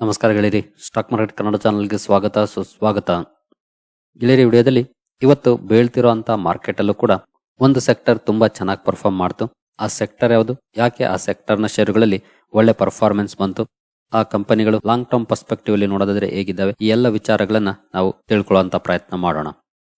ನಮಸ್ಕಾರ ಗೆಳೆಯರಿ stock market Kannada ಚಾನಲ್ಗೆ ಸ್ವಾಗತ, ಸುಸ್ವಾಗತ. ಗೆಳೆಯರಿ ವಿಡಿಯೋದಲ್ಲಿ ಇವತ್ತು ಬೀಳ್ತಿರೋ ಅಂತ ಮಾರ್ಕೆಟ್ ಅಲ್ಲೂ ಕೂಡ ಒಂದು ಸೆಕ್ಟರ್ ತುಂಬಾ ಚೆನ್ನಾಗಿ ಪರ್ಫಾರ್ಮ್ ಮಾಡ್ತು. ಆ ಸೆಕ್ಟರ್ ಯಾವುದು? ಯಾಕೆ ಆ ಸೆಕ್ಟರ್ನ ನ ಷೇರುಗಳಲ್ಲಿ ಒಳ್ಳೆ ಪರ್ಫಾರ್ಮೆನ್ಸ್ ಬಂತು? ಆ ಕಂಪನಿಗಳು ಲಾಂಗ್ ಟರ್ಮ್ ಪರ್ಸ್ಪೆಕ್ಟಿವ್ ಅಲ್ಲಿ ನೋಡೋದಾದ್ರೆ ಹೇಗಿದ್ದಾವೆ? ಈ ಎಲ್ಲ ವಿಚಾರಗಳನ್ನ ನಾವು ತಿಳ್ಕೊಳ್ಳುವಂತ ಪ್ರಯತ್ನ ಮಾಡೋಣ.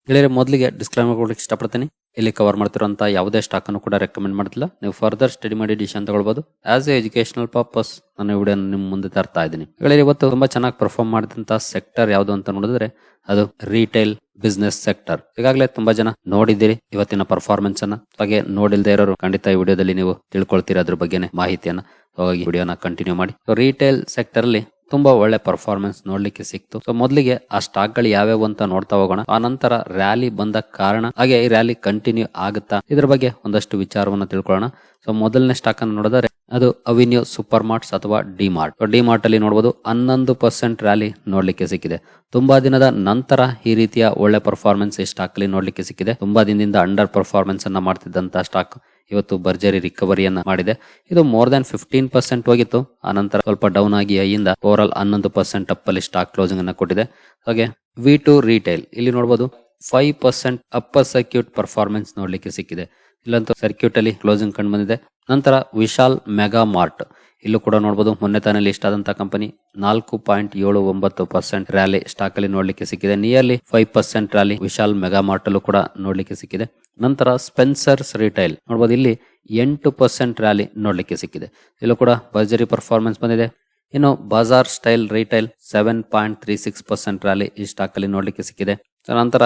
ಗೆಳೆಯರಿ ಮೊದಲಿಗೆ ಡಿಸ್ಕ್ಲೈಮರ್ ಕೊಡಲಿಕ್ಕೆ ಇಷ್ಟಪಡ್ತೀನಿ. ಇಲ್ಲಿ ಕವರ್ ಮಾಡ್ತಿರೋಂಥ ಯಾವುದೇ ಸ್ಟಾಕ್ ಅನ್ನು ಕೂಡ ರೆಕಮೆಂಡ್ ಮಾಡ್ತಿಲ್ಲ. ನೀವು ಫರ್ದರ್ ಸ್ಟಡಿ ಮಾಡಿ ಡಿಸಿಷನ್ ತಗೊಳ್ಬೋದು. ಆಸ್ ಎ ಎಜುಕೇಶನಲ್ ಪರ್ಪಸ್ ನಾನು ವಿಡಿಯೋ ನಿಮ್ಮ ಮುಂದೆ ತರ್ತಾ ಇದ್ದೀನಿ. ಹೇಳಿ ಇವತ್ತು ತುಂಬಾ ಚೆನ್ನಾಗಿ ಪರ್ಫಾರ್ಮ್ ಮಾಡಿದಂಥ ಸೆಕ್ಟರ್ ಯಾವುದು ಅಂತ ನೋಡಿದ್ರೆ, ಅದು ರಿಟೇಲ್ ಬಿಸ್ನೆಸ್ ಸೆಕ್ಟರ್ ಈಗಾಗಲೇ ತುಂಬಾ ಜನ ನೋಡಿದ್ದೀರಿ ಇವತ್ತಿನ ಪರ್ಫಾರ್ಮೆನ್ಸ್ ಅನ್ನ. ಹಾಗೆ ನೋಡಿಲ್ದೇ ಇರೋರು ಖಂಡಿತ ಈ ವಿಡಿಯೋದಲ್ಲಿ ನೀವು ತಿಳ್ಕೊಳ್ತೀರಿ ಅದ್ರ ಬಗ್ಗೆನೇ ಮಾಹಿತಿಯನ್ನ. ಹಾಗಾಗಿ ವಿಡಿಯೋನ ಕಂಟಿನ್ಯೂ ಮಾಡಿ. ರಿಟೇಲ್ ಸೆಕ್ಟರ್ ಅಲ್ಲಿ ತುಂಬಾ ಒಳ್ಳೆ ಪರ್ಫಾರ್ಮೆನ್ಸ್ ನೋಡ್ಲಿಕ್ಕೆ ಸಿಕ್ತು. ಸೊ ಮೊದಲಿಗೆ ಆ ಸ್ಟಾಕ್ಗಳು ಯಾವ್ಯಾವ ಅಂತ ನೋಡ್ತಾ ಹೋಗೋಣ. ಆ ನಂತರ ರ್ಯಾಲಿ ಬಂದ ಕಾರಣ, ಹಾಗೆ ಈ ರ್ಯಾಲಿ ಕಂಟಿನ್ಯೂ ಆಗುತ್ತಾ? ಇದ್ರ ಬಗ್ಗೆ ಒಂದಷ್ಟು ವಿಚಾರವನ್ನ ತಿಳ್ಕೊಳ್ಳೋಣ. ಸೊ ಮೊದಲನೇ ಸ್ಟಾಕ್ ಅನ್ನು ನೋಡಿದ್ರೆ ಅದು ಅವಿನ್ಯೂ ಸೂಪರ್ ಮಾರ್ಟ್ಸ್ ಅಥವಾ ಡಿ ಮಾರ್ಟ್ ಡಿ ಮಾರ್ಟ್ ಅಲ್ಲಿ ನೋಡಬಹುದು ಹನ್ನೊಂದು ಪರ್ಸೆಂಟ್ ರ್ಯಾಲಿ ನೋಡ್ಲಿಕ್ಕೆ ಸಿಕ್ಕಿದೆ. ತುಂಬಾ ದಿನದ ನಂತರ ಈ ರೀತಿಯ ಒಳ್ಳೆ ಪರ್ಫಾರ್ಮೆನ್ಸ್ ಈ ಸ್ಟಾಕ್ ಅಲ್ಲಿ ನೋಡ್ಲಿಕ್ಕೆ ಸಿಕ್ಕಿದೆ. ತುಂಬಾ ದಿನದಿಂದ ಅಂಡರ್ ಪರ್ಫಾರ್ಮೆನ್ಸ್ ಅನ್ನ ಮಾಡ್ತಿದ್ದಂತ ಸ್ಟಾಕ್ ಇವತ್ತು ಭರ್ಜರಿ ರಿಕವರಿಯನ್ನ ಮಾಡಿದೆ. ಇದು ಮೋರ್ ದನ್ ಫಿಫ್ಟೀನ್ ಪರ್ಸೆಂಟ್ ಹೋಗಿತ್ತು. ಆನಂತರ ಸ್ವಲ್ಪ ಡೌನ್ ಆಗಿ ಐಯಿಂದ ಓವರ್ ಹನ್ನೊಂದು ಪರ್ಸೆಂಟ್ ಅಪ್ ಅಲ್ಲಿ ಸ್ಟಾಕ್ ಕ್ಲೋಸಿಂಗ್ ಅನ್ನ ಕೊಟ್ಟಿದೆ. ಹಾಗೆ ವಿ ಟು ರಿಟೈಲ್ ಇಲ್ಲಿ ನೋಡಬಹುದು five percent upper circuit performance ನೋಡ್ಲಿಕ್ಕೆ ಸಿಕ್ಕಿದೆ. ಇಲ್ಲಂತೂ ಸರ್ಕ್ಯೂಟ್ ಅಲ್ಲಿ ಕ್ಲೋಸಿಂಗ್ ಕಂಡು ಬಂದಿದೆ. ನಂತರ ವಿಶಾಲ್ ಮೆಗಾ ಮಾರ್ಟ್ ಇಲ್ಲೂ ಕೂಡ ನೋಡಬಹುದು ಮೊನ್ನೆ ತಾನೇ ಲಿಸ್ಟ್ ಆದಂತಹ ಕಂಪನಿ ನಾಲ್ಕು ಪಾಯಿಂಟ್ ಏಳು ಒಂಬತ್ತು ಪರ್ಸೆಂಟ್ ರ್ಯಾಲಿ ಸ್ಟಾಕ್ ಅಲ್ಲಿ ನೋಡ್ಲಿಕ್ಕೆ ಸಿಕ್ಕಿದೆ. Nearly five percent rally Vishal mega mart ಅಲ್ಲೂ ಕೂಡ ನೋಡ್ಲಿಕ್ಕೆ ಸಿಕ್ಕಿದೆ. ನಂತರ ಸ್ಪೆನ್ಸರ್ಸ್ ರಿಟೈಲ್ ನೋಡಬಹುದು ಇಲ್ಲಿ ಎಂಟು ಪರ್ಸೆಂಟ್ ರ್ಯಾಲಿ ನೋಡ್ಲಿಕ್ಕೆ ಸಿಕ್ಕಿದೆ. ಇಲ್ಲೂ ಕೂಡ ಭರ್ಜರಿ ಪರ್ಫಾರ್ಮೆನ್ಸ್ ಬಂದಿದೆ. ಇನ್ನು Baazar style retail seven point three six percent rally ಈ ಸ್ಟಾಕ್ ಅಲ್ಲಿ ನೋಡ್ಲಿಕ್ಕೆ ಸಿಕ್ಕಿದೆ. ನಂತರ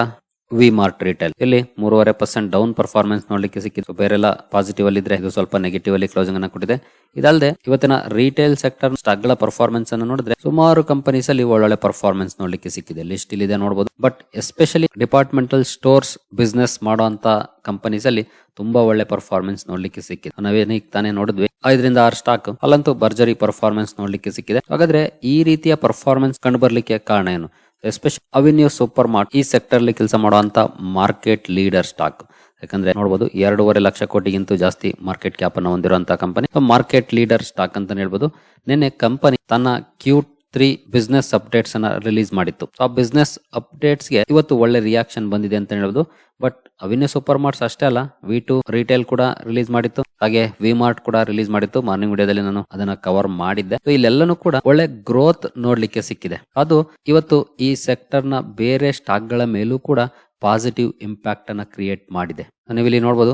ವಿ ಮಾರ್ಟ್ ರಿಟೇಲ್ ಇಲ್ಲಿ ಮೂರುವರೆ ಪರ್ಸೆಂಟ್ ಡೌನ್ ಪರ್ಫಾರ್ಮೆನ್ಸ್ ನೋಡ್ಲಿಕ್ಕೆ ಸಿಕ್ಕಿತ್ತು. ಬೇರೆಲ್ಲ ಪಾಸಿಟಿವ್ ಅಲ್ಲಿ ಇದ್ರೆ ಇದು ಸ್ವಲ್ಪ ನೆಗೆಟಿವ್ ಅಲ್ಲಿ ಕ್ಲೋಸಿಂಗ್ ಅನ್ನ ಕೊಟ್ಟಿದೆ. ಇದಲ್ಲದೆ ಇವತ್ತಿನ ರಿಟೇಲ್ ಸೆಕ್ಟರ್ ಸ್ಟಾಕ್ಗಳ ಪರ್ಫಾರ್ಮೆನ್ಸ್ ಅನ್ನು ನೋಡಿದ್ರೆ ಸುಮಾರು ಕಂಪನೀಸ್ ಅಲ್ಲಿ ಒಳ್ಳೊಳ್ಳೆ ಪರ್ಫಾರ್ಮೆನ್ಸ್ ನೋಡ್ಲಿಕ್ಕೆ ಸಿಕ್ಕಿದೆ. ಲಿಸ್ಟ್ ಇಲ್ಲಿ ಇದೆ ನೋಡಬಹುದು but especially departmental stores business ಮಾಡುವಂತ ಕಂಪನೀಸ್ ಅಲ್ಲಿ ತುಂಬಾ ಒಳ್ಳೆ ಪರ್ಫಾರ್ಮೆನ್ಸ್ ನೋಡ್ಲಿಕ್ಕೆ ಸಿಕ್ಕಿದೆ. ನಾವೇನೀಗ ತಾನೇ ನೋಡಿದ್ವಿ. ಐದರಿಂದ ಆರು ಸ್ಟಾಕ್ ಅಲ್ಲಂತೂ ಭರ್ಜರಿ ಪರ್ಫಾರ್ಮೆನ್ಸ್ ನೋಡ್ಲಿಕ್ಕೆ ಸಿಕ್ಕಿದೆ. ಹಾಗಾದ್ರೆ ಈ ರೀತಿಯ ಪರ್ಫಾರ್ಮೆನ್ಸ್ ಕಂಡು ಬರ್ಲಿಕ್ಕೆ ಕಾರಣ ಏನು? ಎಸ್ಪೆಷಲಿ ಅವಿನ್ಯೂ ಸೂಪರ್ ಮಾರ್ಟ್ ಈ ಸೆಕ್ಟರ್ ಅಲ್ಲಿ ಕೆಲಸ ಮಾಡುವಂತ ಮಾರ್ಕೆಟ್ ಲೀಡರ್ ಸ್ಟಾಕ್. ಯಾಕಂದ್ರೆ ನೋಡಬಹುದು ಎರಡೂವರೆ ಲಕ್ಷ ಕೋಟಿಗಿಂತ ಜಾಸ್ತಿ ಮಾರ್ಕೆಟ್ ಕ್ಯಾಪ್ ಅನ್ನು ಹೊಂದಿರುವಂತಹ ಕಂಪನಿ. ಮಾರ್ಕೆಟ್ ಲೀಡರ್ ಸ್ಟಾಕ್ ಅಂತ ಹೇಳ್ಬೋದು. ನಿನ್ನೆ ಕಂಪನಿ ತನ್ನ ಕ್ಯೂ ತ್ರೀ ಬಿಸ್ನೆಸ್ ಅಪ್ಡೇಟ್ಸ್ ಅನ್ನ ರಿಲೀಸ್ ಮಾಡಿತ್ತು. ಆ ಬಿಸ್ನೆಸ್ ಅಪ್ಡೇಟ್ಸ್ಗೆ ಇವತ್ತು ಒಳ್ಳೆ ರಿಯಾಕ್ಷನ್ ಬಂದಿದೆ ಅಂತ ಹೇಳ್ಬೋದು. ಬಟ್ ಅವಿನ್ಯೂ ಸೂಪರ್ ಮಾರ್ಟ್ಸ್ ಅಷ್ಟೇ ಅಲ್ಲ, ವಿ ಟು ರಿಟೇಲ್ ಕೂಡ ರಿಲೀಸ್ ಮಾಡಿತ್ತು. ಹಾಗೆ ವಿ ಮಾರ್ಟ್ ಕೂಡ ರಿಲೀಸ್ ಮಾಡಿತ್ತು. ಮಾರ್ನಿಂಗ್ ವಿಡಿಯೋದಲ್ಲಿ ನಾನು ಅದನ್ನ ಕವರ್ ಮಾಡಿದ್ದೆ. ಇಲ್ಲೆಲ್ಲನೂ ಕೂಡ ಒಳ್ಳೆ ಗ್ರೋತ್ ನೋಡ್ಲಿಕ್ಕೆ ಸಿಕ್ಕಿದೆ. ಅದು ಇವತ್ತು ಈ ಸೆಕ್ಟರ್ನ ಬೇರೆ ಸ್ಟಾಕ್ಗಳ ಮೇಲೂ ಕೂಡ ಪಾಸಿಟಿವ್ ಇಂಪ್ಯಾಕ್ಟ್ ಅನ್ನ ಕ್ರಿಯೇಟ್ ಮಾಡಿದೆ. ನೀವು ಇಲ್ಲಿ ನೋಡಬಹುದು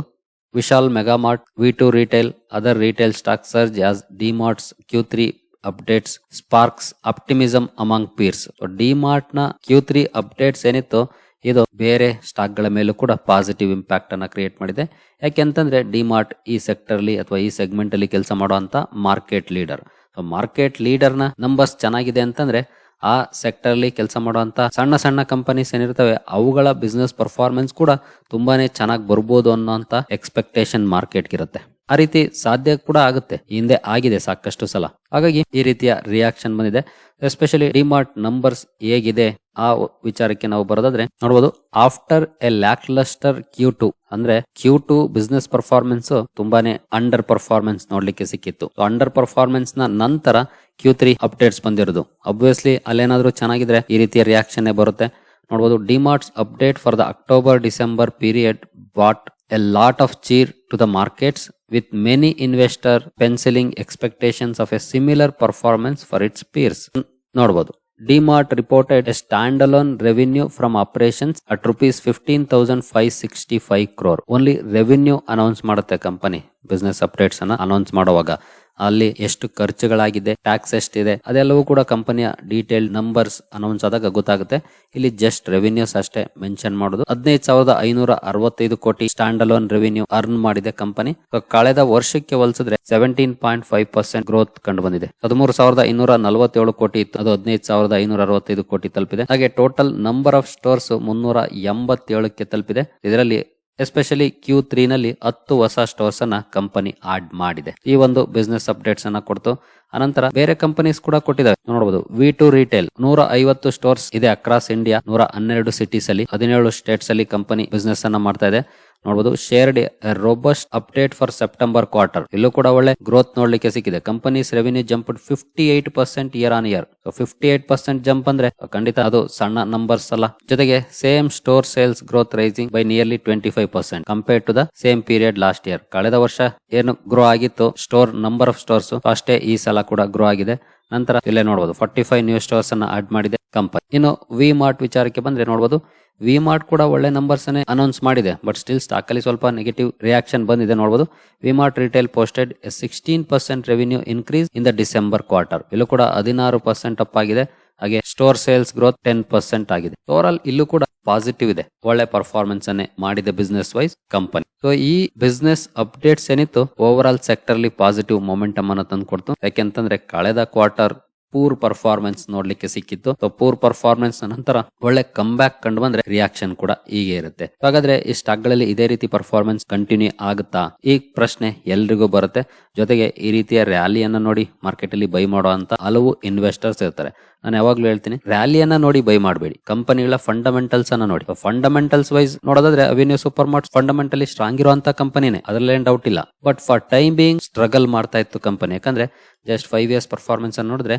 Vishal megamart V two retail other retail stock surge as DMart's Q three updates sparks optimism among peers ಡಿಮಾರ್ಟ್ನ Q three updates ಏನಿತ್ತು ಇದು ಬೇರೆ ಸ್ಟಾಕ್ಗಳ ಮೇಲೂ ಕೂಡ ಪಾಸಿಟಿವ್ ಇಂಪ್ಯಾಕ್ಟ್ ಅನ್ನ ಕ್ರಿಯೇಟ್ ಮಾಡಿದೆ. ಯಾಕೆಂತಂದ್ರೆ ಡಿಮಾರ್ಟ್ ಈ ಸೆಕ್ಟರ್ ಅಲ್ಲಿ ಅಥವಾ ಈ ಸೆಗ್ಮೆಂಟ್ ಅಲ್ಲಿ ಕೆಲಸ ಮಾಡುವಂತ ಮಾರ್ಕೆಟ್ ಲೀಡರ್ ಸೊ ಮಾರ್ಕೆಟ್ ಲೀಡರ್ನ ನಂಬರ್ಸ್ ಚೆನ್ನಾಗಿದೆ ಅಂತಂದ್ರೆ ಆ ಸೆಕ್ಟರ್ ಅಲ್ಲಿ ಕೆಲಸ ಮಾಡುವಂತ ಸಣ್ಣ ಸಣ್ಣ ಕಂಪನೀಸ್ ಏನಿರ್ತವೆ ಅವುಗಳ ಬಿಸ್ನೆಸ್ ಪರ್ಫಾರ್ಮೆನ್ಸ್ ಕೂಡ ತುಂಬಾನೇ ಚೆನ್ನಾಗಿ ಬರ್ಬೋದು ಅನ್ನೋಂತ ಎಕ್ಸ್ಪೆಕ್ಟೇಷನ್ ಮಾರ್ಕೆಟ್ ಇರುತ್ತೆ. ಆ ರೀತಿ ಸಾಧ್ಯ ಕೂಡ ಆಗುತ್ತೆ. ಹಿಂದೆ ಆಗಿದೆ ಸಾಕಷ್ಟು ಸಲ. ಹಾಗಾಗಿ ಈ ರೀತಿಯ ರಿಯಾಕ್ಷನ್ ಬಂದಿದೆ. ಎಸ್ಪೆಷಲಿ ಡಿಮಾರ್ಟ್ ನಂಬರ್ಸ್ ಹೇಗಿದೆ ಆ ವಿಚಾರಕ್ಕೆ ನಾವು ಬರೋದಾದ್ರೆ ನೋಡಬಹುದು after a lacklustre Q two ಅಂದ್ರೆ ಕ್ಯೂ ಟು ಬಿಸ್ನೆಸ್ ಪರ್ಫಾರ್ಮೆನ್ಸ್ ತುಂಬಾನೇ ಅಂಡರ್ ಪರ್ಫಾರ್ಮೆನ್ಸ್ ನೋಡ್ಲಿಕ್ಕೆ ಸಿಕ್ಕಿತ್ತು. ಅಂಡರ್ ಪರ್ಫಾರ್ಮೆನ್ಸ್ನ ನಂತರ ಕ್ಯೂ ತ್ರೀ ಅಪ್ಡೇಟ್ಸ್ ಬಂದಿರೋದು. ಅಬ್ವಿಯಸ್ಲಿ ಅಲ್ಲೇನಾದ್ರೂ ಚೆನ್ನಾಗಿದ್ರೆ ಈ ರೀತಿಯ ರಿಯಾಕ್ಷನ್ ಬರುತ್ತೆ. ನೋಡಬಹುದು DMart's update for the October December period but a lot of cheer to the markets with many investor penciling expectations of a similar performance for its peers. ನೋಡಬಹುದು DMart reported a stand alone revenue from operations at rupees fifteen thousand five sixty five crore only revenue announce ಮಾಡುತ್ತೆ company business updates ಅನ್ನ announce ಮಾಡುವಾಗ. ಅಲ್ಲಿ ಎಷ್ಟು ಖರ್ಚುಗಳಾಗಿದೆ tax ಎಷ್ಟಿದೆ, ಅದೆಲ್ಲವೂ ಕೂಡ ಕಂಪನಿಯ ಡೀಟೇಲ್ ನಂಬರ್ಸ್ ಅನೌನ್ಸ್ ಆದಾಗ ಗೊತ್ತಾಗುತ್ತೆ. ಇಲ್ಲಿ ಜಸ್ಟ್ ರೆವಿನ್ಯೂಸ್ ಅಷ್ಟೇ ಮೆನ್ಷನ್ ಮಾಡೋದು. ಹದಿನೈದು ಸಾವಿರದ ಐನೂರ ಅರವತ್ತೈದು ಕೋಟಿ ಸ್ಟ್ಯಾಂಡ್ ಅಲೋನ್ ರೆವಿನ್ಯೂ ಅರ್ನ್ ಮಾಡಿದೆ ಕಂಪನಿ. ಕಳೆದ ವರ್ಷಕ್ಕೆ ಹೋಲಿಸಿದ್ರೆ seventeen point five percent growth ಕಂಡು ಬಂದಿದೆ ಹದಿಮೂರು ಸಾವಿರದ ಇನ್ನೂರ ನಲವತ್ತೇಳು ಕೋಟಿ ಇತ್ತು. ಅದು ಹದಿನೈದು ಸಾವಿರದ ಐನೂರ ಅರವತ್ತೈದು ಕೋಟಿ ತಲುಪಿದೆ. ಹಾಗೆ ಟೋಟಲ್ ನಂಬರ್ ಆಫ್ ಸ್ಟೋರ್ಸ್ ಮುನ್ನೂರ ಎಂಬತ್ತೇಳಕ್ಕೆ ತಲುಪಿದೆ. ಇದರಲ್ಲಿ ಎಸ್ಪೆಷಲಿ ಕ್ಯೂ ತ್ರೀ ನಲ್ಲಿ ಹತ್ತು ಹೊಸ ಸ್ಟೋರ್ಸ್ ಅನ್ನ ಕಂಪನಿ ಆಡ್ ಮಾಡಿದೆ. ಈ ಒಂದು ಬಿಸ್ನೆಸ್ ಅಪ್ಡೇಟ್ಸ್ ಅನ್ನ ಕೊಡ್ತು. ಅನಂತರ ಬೇರೆ ಕಂಪನೀಸ್ ಕೂಡ ಕೊಟ್ಟಿದ್ದಾರೆ ನೋಡಬಹುದು ವಿ ಟು ರಿಟೇಲ್ ನೂರ ಐವತ್ತು ಸ್ಟೋರ್ಸ್ ಇದೆ ಅಕ್ರಾಸ್ ಇಂಡಿಯಾ ನೂರ ಹನ್ನೆರಡು ಸಿಟೀಸ್ ಅಲ್ಲಿ, ಹದಿನೇಳು ಸ್ಟೇಟ್ಸ್ ಅಲ್ಲಿ ಕಂಪನಿ ಬಿಸ್ನೆಸ್ ಅನ್ನ ಮಾಡ್ತಾ ಇದೆ. ನೋಡಬಹುದು shared robust update for September quarter ಇಲ್ಲೂ ಕೂಡ ಒಳ್ಳೆ ಗ್ರೋತ್ ನೋಡ್ಲಿಕ್ಕೆ ಸಿಕ್ಕಿದೆ. Companies revenue jump fifty eight percent year on year fifty eight percent jump ಅಂದ್ರೆ ಖಂಡಿತ ಅದು ಸಣ್ಣ ನಂಬರ್ಸ್ ಅಲ್ಲ. ಜೊತೆಗೆ same store sales growth rising by nearly twenty five percent compare to the same period last year ಕಳೆದ ವರ್ಷ ಏನು grow ಆಗಿತ್ತು? ಸ್ಟೋರ್ ನಂಬರ್ ಆಫ್ ಸ್ಟೋರ್ಸ್ ಅಷ್ಟೇ ಈ ಸಲ ಕೂಡ ಗ್ರೋ ಆಗಿದೆ. ನಂತರ ಇಲ್ಲೇ ನೋಡಬಹುದು ಫಾರ್ಟಿ ಫೈವ್ ನ್ಯೂ ಸ್ಟೋರ್ಸ್ ಅನ್ನ ಆಡ್ ಮಾಡಿದೆ ಕಂಪನಿ ಇನ್ನು ವಿ ಮಾರ್ಟ್ ವಿಚಾರಕ್ಕೆ ಬಂದ್ರೆ ನೋಡಬಹುದು ವಿ ಮಾರ್ಟ್ ಕೂಡ ಒಳ್ಳೆ ನಂಬರ್ಸ್ ಅನೌನ್ಸ್ ಮಾಡಿದೆ ಬಟ್ ಸ್ಟಿಲ್ ಸ್ಟಾಕ್ ಅಲ್ಲಿ ಸ್ವಲ್ಪ ನೆಗೆಟಿವ್ ರಿಯಾಕ್ಷನ್ ಬಂದಿದೆ ನೋಡಬಹುದು V mart retail posted sixteen percent revenue increase in the December quarter ಇಲ್ಲೂ ಕೂಡ ಹದಿನಾರು ಪರ್ಸೆಂಟ್ ಅಪ್ ಆಗಿದೆ. ಹಾಗೆ store sales growth ten percent ಆಗಿದೆ. ಓವರ್ ಇಲ್ಲೂ ಕೂಡ ಪಾಸಿಟಿವ್ ಇದೆ. ಒಳ್ಳೆ ಪರ್ಫಾರ್ಮೆನ್ಸ್ ಅನ್ನೇ ಮಾಡಿದೆ ಬಿಸ್ನೆಸ್ ವೈಸ್ ಕಂಪನಿ ಸೊ ಈ ಬಿಸ್ನೆಸ್ ಅಪ್ಡೇಟ್ಸ್ ಏನಿತ್ತು? ಓವರ್ ಆಲ್ ಸೆಕ್ಟರ್ ಅಲ್ಲಿ ಪಾಸಿಟಿವ್ ಮೊಮೆಂಟಮ್ ಅನ್ನು ತಂದು ಕೊಡ್ತು. ಯಾಕೆಂತಂದ್ರೆ ಕಳೆದ ಕ್ವಾರ್ಟರ್ ಪೂರ್ ಪರ್ಫಾರ್ಮೆನ್ಸ್ ನೋಡ್ಲಿಕ್ಕೆ ಸಿಕ್ಕಿತ್ತು. ಪೂರ್ ಪರ್ಫಾರ್ಮೆನ್ಸ್ ನಂತರ ಒಳ್ಳೆ ಕಮ್ ಬ್ಯಾಕ್ ಕಂಡು ಬಂದ್ರೆ ರಿಯಾಕ್ಷನ್ ಕೂಡ ಹೀಗೆ ಇರುತ್ತೆ. ಹಾಗಾದ್ರೆ ಈ ಸ್ಟಾಕ್ಗಳಲ್ಲಿ ಇದೇ ರೀತಿ ಪರ್ಫಾರ್ಮೆನ್ಸ್ ಕಂಟಿನ್ಯೂ ಆಗುತ್ತಾ? ಈ ಪ್ರಶ್ನೆ ಎಲ್ರಿಗೂ ಬರುತ್ತೆ. ಜೊತೆಗೆ ಈ ರೀತಿಯ ರ್ಯಾಲಿಯನ್ನ ನೋಡಿ ಮಾರ್ಕೆಟ್ ಅಲ್ಲಿ ಬೈ ಮಾಡುವಂತ ಹಲವು ಇನ್ವೆಸ್ಟರ್ಸ್ ಇರ್ತಾರೆ ನಾನು ಯಾವಾಗ್ಲೂ ಹೇಳ್ತೀನಿ ರ್ಯಾಲಿಯನ್ನ ನೋಡಿ ಬೈ ಮಾಡಬೇಡಿ. ಕಂಪನಿಗಳ ಫಂಡಮೆಂಟಲ್ಸ್ ಅನ್ನ ನೋಡಿ. ಫಂಡಮೆಂಟಲ್ಸ್ ವೈಸ್ ನೋಡೋದಾದ್ರೆ avenue super mart fundamentally strong ಇರುವಂತ ಕಂಪನಿನೇ. ಅದ್ರಲ್ಲಿ ಏನ್ ಡೌಟ್ ಇಲ್ಲ. But for time being struggle ಮಾಡ್ತಾ ಇತ್ತು ಕಂಪನಿ. ಯಾಕಂದ್ರೆ ಜಸ್ಟ್ ಫೈವ್ ಇಯರ್ಸ್ ಪರ್ಫಾರ್ಮೆನ್ಸ್ ಅನ್ನು ನೋಡಿದ್ರೆ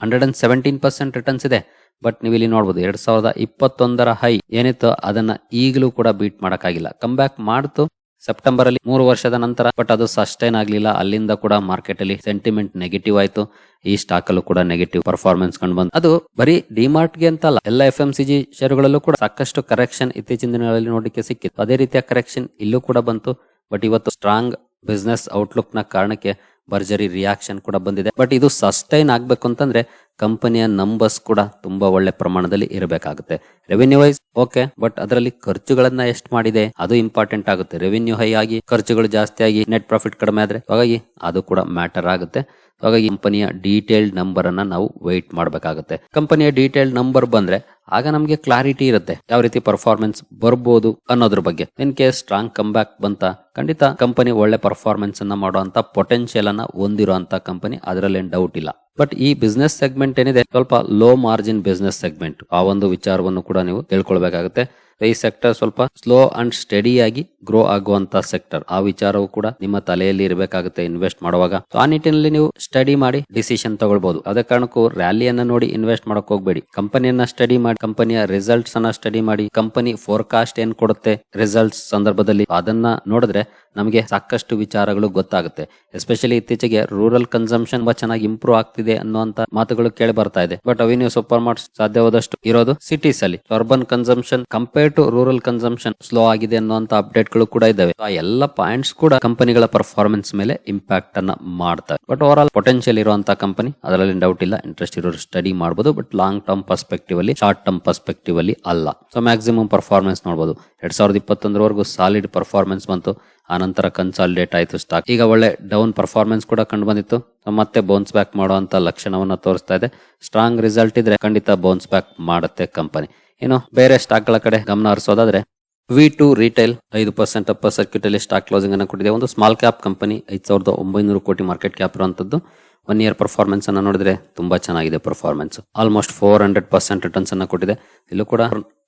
hundred and seventeen percent returns ಇದೆ. ಬಟ್ ನೀವು ಇಲ್ಲಿ ನೋಡಬಹುದು ಎರಡ್ ಸಾವಿರದ ಇಪ್ಪತ್ತೊಂದರ ಹೈ ಏನಿತ್ತು ಅದನ್ನ ಈಗಲೂ ಕೂಡ ಬೀಟ್ ಮಾಡಕ್ಕಾಗಿಲ್ಲ. ಕಮ್ ಬ್ಯಾಕ್ ಮಾಡ್ತು ಸೆಪ್ಟೆಂಬರ್ ಅಲ್ಲಿ ಮೂರು ವರ್ಷದ ನಂತರ, ಬಟ್ ಅದು ಸಸ್ಟೈನ್ ಆಗಲಿಲ್ಲ. ಅಲ್ಲಿಂದ ಕೂಡ ಮಾರ್ಕೆಟ್ ಅಲ್ಲಿ ಸೆಂಟಿಮೆಂಟ್ ನೆಗೆಟಿವ್ ಆಯ್ತು. ಈ ಸ್ಟಾಕ್ ಅಲ್ಲೂ ಕೂಡ ನೆಗೆಟಿವ್ ಪರ್ಫಾರ್ಮೆನ್ಸ್ ಕಂಡು ಬಂದ್ ಅದು ಬರೀ ಡಿಮಾರ್ಟ್ಗೆ ಅಂತ ಅಲ್ಲ ಎಲ್ಲ ಎಫ್ ಎಂ ಸಿ ಜಿ ಶೇರುಗಳಲ್ಲೂ ಕೂಡ ಸಾಕಷ್ಟು ಕರೆಕ್ಷನ್ ಇತ್ತೀಚಿನ ದಿನಗಳಲ್ಲಿ ನೋಡಲಿಕ್ಕೆ ಸಿಕ್ಕಿತ್ತು. ಅದೇ ರೀತಿಯ ಕರೆಕ್ಷನ್ ಇಲ್ಲೂ ಕೂಡ ಬಂತು. ಬಟ್ ಇವತ್ತು ಸ್ಟ್ರಾಂಗ್ ಬಿಸ್ನೆಸ್ ಔಟ್ಲುಕ್ನ ಕಾರಣಕ್ಕೆ ಭರ್ಜರಿ ರಿಯಾಕ್ಷನ್ ಕೂಡ ಬಂದಿದೆ. ಬಟ್ ಇದು ಸಸ್ಟೈನ್ ಆಗ್ಬೇಕು ಅಂತಂದ್ರೆ ಕಂಪನಿಯ ನಂಬರ್ಸ್ ಕೂಡ ತುಂಬಾ ಒಳ್ಳೆ ಪ್ರಮಾಣದಲ್ಲಿ ಇರಬೇಕಾಗುತ್ತೆ. ರೆವಿನ್ಯೂ ವೈಸ್ ಓಕೆ ಬಟ್ ಅದರಲ್ಲಿ ಖರ್ಚುಗಳನ್ನ ಎಷ್ಟು ಮಾಡಿದೆ? ಅದು ಇಂಪಾರ್ಟೆಂಟ್ ಆಗುತ್ತೆ. ರೆವಿನ್ಯೂ ಹೈ ಆಗಿ, ಖರ್ಚುಗಳು ಜಾಸ್ತಿ ಆಗಿ ನೆಟ್ ಪ್ರಾಫಿಟ್ ಕಡಿಮೆ ಆದ್ರೆ, ಹಾಗಾಗಿ ಅದು ಕೂಡ ಮ್ಯಾಟರ್ ಆಗುತ್ತೆ. ಹಾಗಾಗಿ ಕಂಪನಿಯ ಡೀಟೇಲ್ಡ್ ನಂಬರ್ ಅನ್ನ ನಾವು ವೆಯ್ಟ್ ಮಾಡಬೇಕಾಗುತ್ತೆ. ಕಂಪನಿಯ ಡೀಟೇಲ್ಡ್ ನಂಬರ್ ಬಂದ್ರೆ ಆಗ ನಮಗೆ ಕ್ಲಾರಿಟಿ ಇರುತ್ತೆ. ಯಾವ ರೀತಿ ಪರ್ಫಾರ್ಮೆನ್ಸ್ ಬರ್ಬೋದು ಅನ್ನೋದ್ರ ಬಗ್ಗೆ. In case strong come back ಬಂತ, ಖಂಡಿತ ಕಂಪನಿ ಒಳ್ಳೆ ಪರ್ಫಾರ್ಮೆನ್ಸ್ ಅನ್ನ ಮಾಡುವಂತ ಪೊಟೆನ್ಶಿಯಲ್ ಅನ್ನ ಹೊಂದಿರುವಂತ ಕಂಪನಿ ಅದರಲ್ಲಿ ಡೌಟ್ ಇಲ್ಲ. ಬಟ್ ಈ ಬಿಸ್ನೆಸ್ ಸೆಗ್ಮೆಂಟ್ ಏನಿದೆ, ಸ್ವಲ್ಪ ಲೋ ಮಾರ್ಜಿನ್ ಬಿಸ್ನೆಸ್ ಸೆಗ್ಮೆಂಟ್ ಆ ಒಂದು ವಿಚಾರವನ್ನು ಕೂಡ ನೀವು ತಿಳ್ಕೊಳ್ಬೇಕಾಗುತ್ತೆ. ಈ ಸೆಕ್ಟರ್ ಸ್ವಲ್ಪ ಸ್ಲೋ ಅಂಡ್ ಸ್ಟಡಿ ಆಗಿ ಗ್ರೋ ಆಗುವಂತ ಸೆಕ್ಟರ್ ಆ ವಿಚಾರವು ಕೂಡ ನಿಮ್ಮ ತಲೆಯಲ್ಲಿ ಇರಬೇಕಾಗುತ್ತೆ ಇನ್ವೆಸ್ಟ್ ಮಾಡುವಾಗ. ಆ ನಿಟ್ಟಿನಲ್ಲಿ ನೀವು ಸ್ಟಡಿ ಮಾಡಿ ಡಿಸಿಷನ್ ತಗೊಳ್ಬಹುದು ಅದ ಕಾರಣಕ್ಕೂ ರ್ಯಾಲಿಯನ್ನ ನೋಡಿ ಇನ್ವೆಸ್ಟ್ ಮಾಡಕ್ ಹೋಗ್ಬೇಡಿ. ಕಂಪನಿಯನ್ನ ಸ್ಟಡಿ ಮಾಡಿ ಕಂಪನಿಯ ರಿಸಲ್ಟ್ಸ್ ಅನ್ನ ಸ್ಟಡಿ ಮಾಡಿ ಕಂಪನಿ ಫೋರ್ಕಾಸ್ಟ್ ಏನ್ ಕೊಡುತ್ತೆ ರಿಸಲ್ಟ್ಸ್ ಸಂದರ್ಭದಲ್ಲಿ ಅದನ್ನ ನೋಡಿದ್ರೆ ನಮಗೆ ಸಾಕಷ್ಟು ವಿಚಾರಗಳು ಗೊತ್ತಾಗುತ್ತೆ. ಎಸ್ಪೆಷಲಿ ಇತ್ತೀಚೆಗೆ ರೂರಲ್ ಕನ್ಸಂಪ್ಷನ್ ತುಂಬಾ ಚೆನ್ನಾಗಿ ಇಂಪ್ರೂವ್ ಆಗ್ತಿದೆ ಅನ್ನುವಂತ ಮಾತುಗಳು ಕೇಳಿ ಬರ್ತಾ ಇದೆ. ಬಟ್ ಅವಿನ್ಯೂ ಸೂಪರ್ ಮಾರ್ಟ್ಸ್ ಸಾಧ್ಯವಾದಷ್ಟು ಇರೋದು ಸಿಟೀಸ್ ಅಲ್ಲಿ. Urban consumption compare to rural consumption slow ಆಗಿದೆ ಅನ್ನುವಂತ ಅಪ್ಡೇಟ್ಗಳು ಕೂಡ ಇದಾವೆ ಆ ಎಲ್ಲ ಪಾಯಿಂಟ್ಸ್ ಕೂಡ ಕಂಪನಿಗಳ ಪರ್ಫಾರ್ಮೆನ್ಸ್ ಮೇಲೆ ಇಂಪ್ಯಾಕ್ಟ್ ಅನ್ನ ಮಾಡ್ತಾರೆ ಬಟ್ ಓವರ್ ಆಲ್ ಪೊಟೆನ್ಶಿಯಲ್ ಇರುವಂತ ಕಂಪನಿ ಅದರಲ್ಲಿ ಡೌಟ್ ಇಲ್ಲ. ಇಂಟ್ರೆಸ್ಟ್ ಇರೋರು ಸ್ಟಡಿ ಮಾಡಬಹುದು ಬಟ್ ಲಾಂಗ್ ಟರ್ಮ್ ಪರ್ಸ್ಪೆಕ್ಟಿವ್ ಅಲ್ಲಿ ಶಾರ್ಟ್ ಟರ್ಮ್ ಪರ್ಸ್ಪೆಕ್ಟಿವ್ ಅಲ್ಲಿ ಅಲ್ಲ. ಸೊ ಮ್ಯಾಕ್ಸಿಮಮ್ ಪರ್ಫಾರ್ಮೆನ್ಸ್ ನೋಡಬಹುದು ಎರಡ್ ಸಾವಿರದ ಇಪ್ಪತ್ತೊಂದರವರೆಗೂ ಸಾಲಿಡ್ ಪರ್ಫಾರ್ಮೆನ್ಸ್ ಬಂತು. ಆ ನಂತರ ಕನ್ಸಾಲಿಡೇಟ್ ಆಯಿತು ಸ್ಟಾಕ್ ಈಗ ಒಳ್ಳೆ ಡೌನ್ ಪರ್ಫಾರ್ಮೆನ್ಸ್ ಕೂಡ ಕಂಡು ಬಂದಿತ್ತು ಮತ್ತೆ ಬೌನ್ಸ್ ಬ್ಯಾಕ್ ಮಾಡುವಂತ ಲಕ್ಷಣವನ್ನ ತೋರಿಸ್ತಾ ಇದೆ. ಸ್ಟ್ರಾಂಗ್ ರಿಸಲ್ಟ್ ಇದ್ರೆ ಖಂಡಿತ ಬೌನ್ಸ್ ಬ್ಯಾಕ್ ಮಾಡುತ್ತೆ ಕಂಪನಿ ಇನ್ನು ಬೇರೆ ಸ್ಟಾಕ್ಗಳ ಕಡೆ ಗಮನ ಹರಿಸೋದಾದ್ರೆ ವಿ ಟು ರಿಟೇಲ್ ಐದು ಪರ್ಸೆಂಟ್ ಅಪ್ಪರ್ ಸರ್ಕ್ಯೂಟ್ ಅಲ್ಲಿ ಸ್ಟಾಕ್ ಕ್ಲೋಸಿಂಗ್ ಅನ್ನು ಕೊಟ್ಟಿದೆ. ಒಂದು ಸ್ಮಾಲ್ ಕ್ಯಾಪ್ ಕಂಪನಿ ಐದು ಸಾವಿರದ ಒಂಬೈನೂರು ಕೋಟಿ ಮಾರ್ಕೆಟ್ ಕ್ಯಾಪ್ ಇರುವಂತದ್ದು ಒನ್ ಇಯರ್ ಪರ್ಫಾರ್ಮೆನ್ಸ್ ಅನ್ನು ನೋಡಿದ್ರೆ ತುಂಬಾ ಚೆನ್ನಾಗಿದೆ performance almost four hundred percent returns ಅನ್ನ ಕೊಟ್ಟಿದೆ. ಇಲ್ಲೂ ಕೂಡ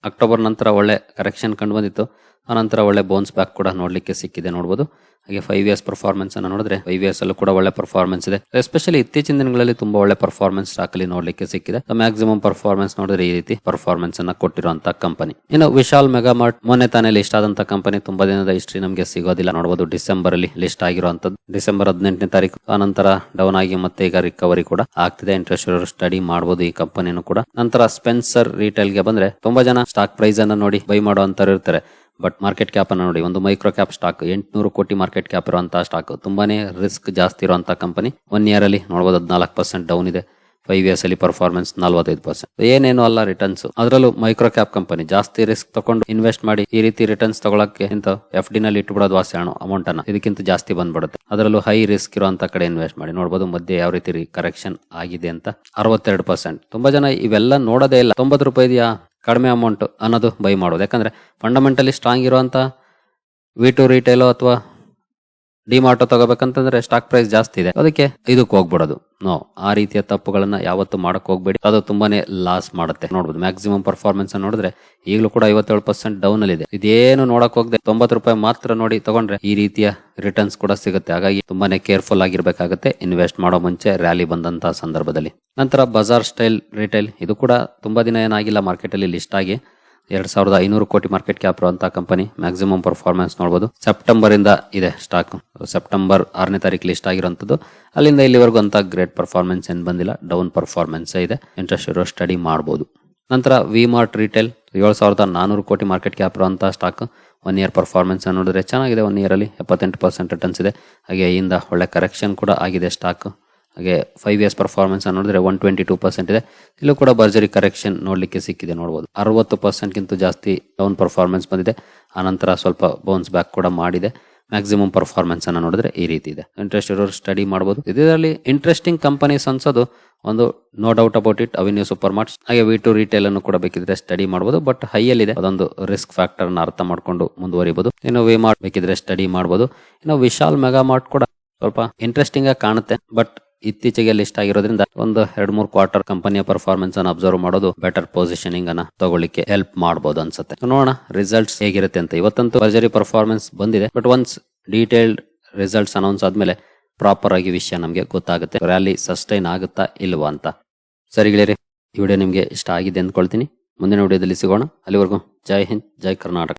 ಅಕ್ಟೋಬರ್ ನಂತರ ಒಳ್ಳೆ ಕರೆಕ್ಷನ್ ಕಂಡು ಬಂದಿತ್ತು. ಆನಂತರ ಒಳ್ಳೆ ಬೋನ್ಸ್ ಬ್ಯಾಕ್ ಕೂಡ ನೋಡ್ಲಿಕ್ಕೆ ಸಿಕ್ಕಿದೆ ನೋಡಬಹುದು ಹಾಗೆ ಫೈವ್ ಇಯರ್ಸ್ ಪರ್ಫಾರ್ಮೆನ್ಸ್ ಅನ್ನು ನೋಡಿದ್ರೆ ಫೈವ್ ಇಯರ್ಸ್ ಅಲ್ಲೂ ಕೂಡ ಒಳ್ಳೆ ಪರ್ಫಾರ್ಮೆನ್ಸ್ ಇದೆ. ಎಸ್ಪೆಷಲಿ ಇತ್ತೀಚಿನ ದಿನಗಳಲ್ಲಿ ತುಂಬಾ ಒಳ್ಳೆ ಪರ್ಫಾರ್ಮೆನ್ಸ್ ಸ್ಟಾಕ್ ಅಲ್ಲಿ ನೋಡ್ಲಿಕ್ಕೆ ಸಿಕ್ಕಿದೆ. ಮ್ಯಾಕ್ಸಿಮಮ್ ಪರ್ಫಾರ್ಮೆನ್ಸ್ ನೋಡಿದ್ರೆ ಈ ರೀತಿ ಪರ್ಫಾರ್ಮೆನ್ಸ್ ಅನ್ನ ಕೊಟ್ಟಿರುವಂತ ಕಂಪನಿ ಇನ್ನು ವಿಶಾಲ್ ಮೆಗಾಮಾರ್ಟ್ ಮೊನ್ನೆ ತಾನೇ ಲಿಸ್ಟ್ ಆದಂತಹ ಕಂಪನಿ ತುಂಬಾ ದಿನದ ಹಿಸ್ಟ್ರಿ ನಮಗೆ ಸಿಗೋದಿಲ್ಲ ನೋಡಬಹುದು ಡಿಸೆಂಬರ್ ಅಲ್ಲಿ ಲಿಸ್ಟ್ ಆಗಿರುವಂತದ್ದು ಡಿಸೆಂಬರ್ ಹದಿನೆಂಟನೇ ತಾರೀಕು. ಆನಂತರ ಡೌನ್ ಆಗಿ ಮತ್ತೆ ಈಗ ರಿಕವರಿ ಕೂಡ ಆಗ್ತಿದೆ. ಇಂಟ್ರೆಸ್ಟ್ ಸ್ಟಡಿ ಮಾಡಬಹುದು ಈ ಕಂಪನಿಯನ್ನು ಕೂಡ. ನಂತರ ಸ್ಪೆನ್ಸರ್ ರಿಟೇಲ್ಗೆ ಬಂದ್ರೆ ತುಂಬಾ ಜನ ಸ್ಟಾಕ್ ಪ್ರೈಸ್ ಅನ್ನ ನೋಡಿ ಬೈ ಮಾಡುವಂತರು ಇರ್ತಾರೆ. ಬಟ್ ಮಾರ್ಕೆಟ್ ಕ್ಯಾಪ್ ಅನ್ನ ನೋಡಿ, ಒಂದು ಮೈಕ್ರೋ ಕ್ಯಾಪ್ ಸ್ಟಾಕ್ ಎಂಟುನೂರು ಕೋಟಿ ಮಾರ್ಕೆಟ್ ಕ್ಯಾಪ್ ಇರುವಂತಹ ಸ್ಟಾಕ್ ತುಂಬಾನೇ ರಿಸ್ಕ್ ಜಾಸ್ತಿ ಇರುವಂತಹ ಕಂಪನಿ ಒನ್ ಇಯರ್ ಅಲ್ಲಿ ನೋಡಬಹುದು ಹದಿನಾಲ್ಕು ಪರ್ಸೆಂಟ್ ಡೌನ್ ಇದೆ. ಫೈವ್ ಇಯರ್ಸ್ ಅಲ್ಲಿ ಪರ್ಫಾರ್ಮೆನ್ಸ್ ನಲ್ವತ್ತೈದು ಪರ್ಸೆಂಟ್ ಏನೇನು ಅಲ್ಲ ರಿಟರ್ನ್ಸ್ ಅದರಲ್ಲೂ ಮೈಕ್ರೋ ಕ್ಯಾಪ್ ಕಂಪನಿ ಜಾಸ್ತಿ ರಿಸ್ಕ್ ತಗೊಂಡು ಇನ್ವೆಸ್ಟ್ ಮಾಡಿ ಈ ರೀತಿ ರಿಟರ್ನ್ಸ್ ತಗೊಳಕ್ಕೆ ಇಂತ ಎಫ್ ಡಿ ನಲ್ಲಿ ಇಟ್ಬಿಡೋದು ವಾಸಿ ಹಣ ಅಮೌಂಟ್ ಅನ್ನ. ಇದಕ್ಕಿಂತ ಜಾಸ್ತಿ ಬಂದ್ಬಿಡುತ್ತೆ. ಅದರಲ್ಲೂ ಹೈ ರಿಸ್ಕ್ ಇರುವಂತ ಕಡೆ ಇನ್ವೆಸ್ಟ್ ಮಾಡಿ. ನೋಡಬಹುದು ಮಧ್ಯೆ ಯಾವ ರೀತಿ ಕರೆಕ್ಷನ್ ಆಗಿದೆ ಅಂತ. ಅರವತ್ತೆರಡು ಪರ್ಸೆಂಟ್ ತುಂಬಾ ಜನ ಇವೆಲ್ಲ ನೋಡೋದೇ ಇಲ್ಲ. ತೊಂಬತ್ತು ರೂಪಾಯಿದೆಯಾ ಕಡಿಮೆ ಅಮೌಂಟ್ ಅನ್ನೋದು ಬೈ ಮಾಡೋದು. ಯಾಕಂದರೆ ಫಂಡಮೆಂಟಲಿ ಸ್ಟ್ರಾಂಗ್ ಇರುವಂಥ ವಿ ಟು ರಿಟೇಲು ಅಥವಾ ಡಿಮಾರ್ಟ್ ತಗೋಬೇಕಂತಂದ್ರೆ ಸ್ಟಾಕ್ ಪ್ರೈಸ್ ಜಾಸ್ತಿ ಇದೆ. ಅದಕ್ಕೆ ಇದಕ್ಕೆ ಹೋಗ್ಬಿಡೋದು. ನೋ ಆ ರೀತಿಯ ತಪ್ಪುಗಳನ್ನ ಯಾವತ್ತು ಮಾಡಕ್ ಹೋಗ್ಬೇಡಿ. ಅದು ತುಂಬಾನೇ ಲಾಸ್ ಮಾಡುತ್ತೆ. ನೋಡ್ಬೋದು ಮ್ಯಾಕ್ಸಿಮಮ್ ಪರ್ಫಾರ್ಮೆನ್ಸ್ ನೋಡಿದ್ರೆ ಈಗಲೂ ಕೂಡ ಐವತ್ತೇಳು ಪರ್ಸೆಂಟ್ ಡೌನ್ ಅಲ್ಲಿ ಇದೆ ಇದೇನು ನೋಡಕ್ ಹೋಗದೆ, ತೊಂಬತ್ತು ರೂಪಾಯಿ ಮಾತ್ರ ನೋಡಿ ತಗೊಂಡ್ರೆ ಈ ರೀತಿಯ ರಿಟರ್ನ್ಸ್ ಕೂಡ ಸಿಗುತ್ತೆ. ಹಾಗಾಗಿ ತುಂಬಾನೇ ಕೇರ್ಫುಲ್ ಆಗಿರ್ಬೇಕಾಗುತ್ತೆ. ಇನ್ವೆಸ್ಟ್ ಮಾಡೋ ಮುಂಚೆ ರ್ಯಾಲಿ ಬಂದಂತಹ ಸಂದರ್ಭದಲ್ಲಿ. ನಂತರ ಬಜಾರ್ ಸ್ಟೈಲ್ ರಿಟೇಲ್ ಇದು ಕೂಡ ತುಂಬಾ ದಿನ ಏನಾಗಿಲ್ಲ ಮಾರ್ಕೆಟ್ ಅಲ್ಲಿ ಲಿಸ್ಟ್ ಆಗಿ. ಎರಡ್ ಸಾವಿರದ ಐನೂರು ಕೋಟಿ ಮಾರ್ಕೆಟ್ ಕ್ಯಾಪ್ ಇರುವಂತಹ ಕಂಪನಿ ಮ್ಯಾಕ್ಸಿಮಮ್ ಪರ್ಫಾರ್ಮೆನ್ಸ್ ನೋಡಬಹುದು ಸೆಪ್ಟೆಂಬರ್ ಇಂದ ಇದೆ ಸ್ಟಾಕ್ ಸೆಪ್ಟೆಂಬರ್ ಆರನೇ ತಾರೀಕು ಲಿಸ್ಟ್ ಆಗಿರುವಂತದ್ದು. ಅಲ್ಲಿಂದ ಇಲ್ಲಿವರೆಗೂ ಅಂತ ಗ್ರೇಟ್ ಪರ್ಫಾರ್ಮೆನ್ಸ್ ಏನ್ ಬಂದಿಲ್ಲ. ಡೌನ್ ಪರ್ಫಾರ್ಮೆನ್ಸ್ ಇದೆ. ಇಂಟ್ರೆಸ್ಟ್ ಇರೋ ಸ್ಟಡಿ ಮಾಡಬಹುದು ನಂತರ ವಿ ಮಾರ್ಟ್ ರಿಟೇಲ್ ಏಳು ಸಾವಿರದ ನಾನೂರು ಕೋಟಿ ಮಾರ್ಕೆಟ್ ಕ್ಯಾಪ್ ಇರುವಂತಹ ಸ್ಟಾಕ್ ಒನ್ ಇಯರ್ ಪರ್ಫಾರ್ಮೆನ್ಸ್ ನೋಡಿದ್ರೆ ಚೆನ್ನಾಗಿದೆ. ಒನ್ ಇಯರ್ ಅಲ್ಲಿ ಎಪ್ಪತ್ತೆಂಟು ಪರ್ಸೆಂಟ್ ರಿಟರ್ನ್ಸ್ ಇದೆ. ಹಾಗೆ ಇಂದ ಒಳ್ಳೆ ಕರೆಕ್ಷನ್ ಕೂಡ ಆಗಿದೆ ಸ್ಟಾಕ್ ಹಾಗೆ ಫೈವ್ ಇಯರ್ಸ್ ಪರ್ಫಾರ್ಮೆನ್ಸ್ ನೋಡಿದ್ರೆ ಒನ್ ಟ್ವೆಂಟಿ ಟೂ ಪರ್ಸೆಂಟ್ ಇದೆ. ಇಲ್ಲೂ ಕೂಡ ಭರ್ಜರಿ ಕರೆಕ್ಷನ್ ನೋಡಲಿಕ್ಕೆ ಸಿಕ್ಕಿದೆ ನೋಡಬಹುದು ಅರವತ್ತು ಪರ್ಸೆಂಟ್ಗಿಂತ ಜಾಸ್ತಿ ಡೌನ್ ಪರ್ಫಾರ್ಮೆನ್ಸ್ ಬಂದಿದೆ. ಆನಂತರ ಸ್ವಲ್ಪ ಬೌನ್ಸ್ ಬ್ಯಾಕ್ ಕೂಡ ಮಾಡಿದೆ. ಮ್ಯಾಕ್ಸಿಮಮ್ ಪರ್ಫಾರ್ಮೆನ್ಸ್ ಅನ್ನ ನೋಡಿದ್ರೆ ಈ ರೀತಿ ಇದೆ. ಇಂಟ್ರೆಸ್ಟ್ ಇರೋರು ಸ್ಟಡಿ ಮಾಡಬಹುದು ಇದರಲ್ಲಿ ಇಂಟ್ರೆಸ್ಟಿಂಗ್ ಕಂಪನೀಸ್ ಅನ್ಸೋದು ಒಂದು no doubt about it avenue super marts ಹಾಗೆ ವಿ ಟು ರಿಟೇಲ್ ಅನ್ನು ಕೂಡ ಬೇಕಿದ್ರೆ ಸ್ಟಡಿ ಮಾಡಬಹುದು ಬಟ್ ಹೈ ಅಲ್ಲಿ ಇದೆ. ಅದೊಂದು ರಿಸ್ಕ್ ಫ್ಯಾಕ್ಟರ್ ಅನ್ನು ಅರ್ಥ ಮಾಡಿಕೊಂಡು ಮುಂದುವರಿಬಹುದು ಇನ್ನು ವಿ ಮಾರ್ಟ್ ಬೇಕಿದ್ರೆ ಸ್ಟಡಿ ಮಾಡಬಹುದು ಇನ್ನು ವಿಶಾಲ್ ಮೆಗಾ ಮಾರ್ಟ್ ಕೂಡ ಸ್ವಲ್ಪ ಇಂಟ್ರೆಸ್ಟಿಂಗ್ ಆಗಿ ಕಾಣುತ್ತೆ ಬಟ್ ಇತ್ತೀಚೆಗೆ ಲಿಸ್ಟ್ ಆಗಿರೋದ್ರಿಂದ ಒಂದು ಎರಡ್ ಮೂರ್ ಕ್ವಾರ್ಟರ್ ಕಂಪನಿಯ ಪರ್ಫಾರ್ಮೆನ್ಸ್ ಅನ್ನು ಅಬ್ಸರ್ವ್ ಮಾಡೋದು ಬೆಟರ್ ಪೊಸಿಷನಿಂಗ್ ಅನ್ನ ತಗೊಳ್ಳಿಕ್ಕೆ ಹೆಲ್ಪ್ ಮಾಡಬಹುದು ಅನ್ಸುತ್ತೆ. ನೋಡೋಣ ರಿಸಲ್ಟ್ಸ್ ಹೇಗಿರುತ್ತೆ ಅಂತ. ಇವತ್ತಂತೂ ಭರ್ಜರಿ ಪರ್ಫಾರ್ಮೆನ್ಸ್ ಬಂದಿದೆ but once detailed results announce ಆದ್ಮೇಲೆ ಪ್ರಾಪರ್ ಆಗಿ ವಿಷಯ ನಮಗೆ ಗೊತ್ತಾಗುತ್ತೆ. ರ್ಯಾಲಿ ಸಸ್ಟೈನ್ ಆಗುತ್ತಾ ಇಲ್ವಾ ಅಂತ. ಸರಿ ಗೆಳೆಯರಿ, ಈ ವಿಡಿಯೋ ನಿಮಗೆ ಇಷ್ಟ ಆಗಿದೆ ಅಂದ್ಕೊಳ್ತೀನಿ. ಮುಂದಿನ ವಿಡಿಯೋದಲ್ಲಿ ಸಿಗೋಣ. ಅಲ್ಲಿವರೆಗೂ ಜೈ ಹಿಂದ್, ಜೈ ಕರ್ನಾಟಕ.